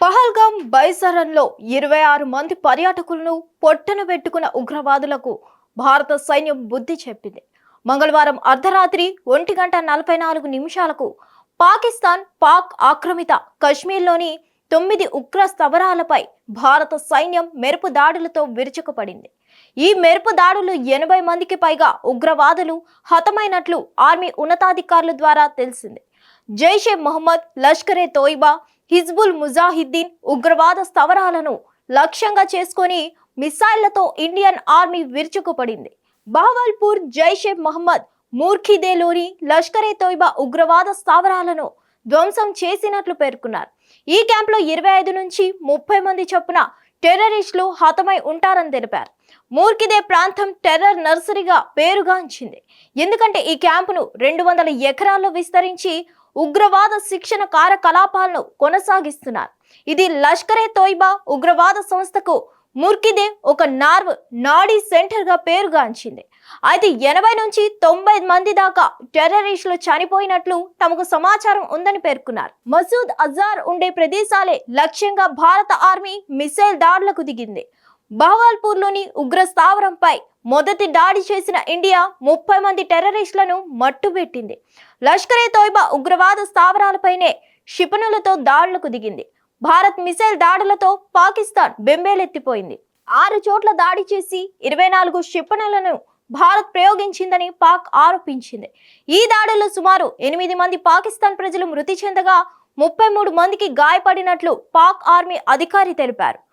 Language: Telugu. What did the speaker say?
పహల్గాం బైసరన్లో ఇరవై ఆరు మంది పర్యాటకులను పొట్టన పెట్టుకున్న ఉగ్రవాదులకు భారత సైన్యం బుద్ధి చెప్పింది. మంగళవారం అర్ధరాత్రి ఒంటి గంట నలభై నాలుగు నిమిషాలకు పాకిస్తాన్ పాక్ ఆక్రమిత కశ్మీర్లోని తొమ్మిది ఉగ్ర స్థవరాలపై భారత సైన్యం మెరుపు దాడులతో విరుచుకుపడింది. ఈ మెరుపు దాడులు ఎనభై మందికి పైగా ఉగ్రవాదులు హతమైనట్లు ఆర్మీ ఉన్నతాధికారుల ద్వారా తెలిసింది. జైషే మొహమ్మద్ లష్కరే తోయిబా హిజ్బుల్ ముజాహిద్దీన్ ఉగ్రవాద స్థవరాలను లక్ష్యంగా చేసుకొని మిసైళ్ళతో ఇండియన్ ఆర్మీ విరుచుకుపడింది. బహవల్పూర్ జైషే మహమ్మద్ మూర్ఖిదేలోని లష్కరే తోయిబా ఉగ్రవాద స్థావరాలను ధ్వంసం చేసినట్లు పేర్కొన్నారు. ఈ క్యాంప్లో ఇరవై ఐదు నుంచి ముప్పై మంది చొప్పున టెర్రరిస్టులు హతమై ఉంటారని తెలిపారు. మూర్ఖిదే ప్రాంతం టెర్రర్ నర్సరీగా పేరుగాంచింది. ఎందుకంటే ఈ క్యాంపును రెండు వందల ఎకరాల్లో విస్తరించి ఉగ్రవాద శిక్షణ కార్యకలాపాలను కొనసాగిస్తున్నారు. ఇది లష్కరే తోయిబా ఉగ్రవాద సంస్థకు ముర్కిదే ఒక నార్వ్ నాడీ సెంటర్గా పేరుగాంచింది. అయితే ఎనభై నుంచి తొంభై మంది దాకా టెర్రరిస్టులు చనిపోయినట్లు తమకు సమాచారం ఉందని పేర్కొన్నారు. మసూద్ అజార్ ఉండే ప్రదేశాలే లక్ష్యంగా భారత ఆర్మీ మిసైల్ దాడులకు దిగింది. బహవాల్పూర్లోని ఉగ్ర స్థావరంపై మొదటి దాడి చేసిన ఇండియా ముప్పై మంది టెర్రరిస్టులను మట్టుబెట్టింది. లష్కరే తోయిబా ఉగ్రవాద స్థావరాలపైనే క్షిపణులతో దాడులకు దిగింది. భారత్ మిసైల్ దాడులతో పాకిస్తాన్ బెంబేలెత్తిపోయింది. ఆరు చోట్ల దాడి చేసి ఇరవై నాలుగు క్షిపణులను భారత్ ప్రయోగించిందని పాక్ ఆరోపించింది. ఈ దాడుల్లో సుమారు ఎనిమిది మంది పాకిస్తాన్ ప్రజలు మృతి చెందగా ముప్పై మూడు మందికి గాయపడినట్లు పాక్ ఆర్మీ అధికారి తెలిపారు.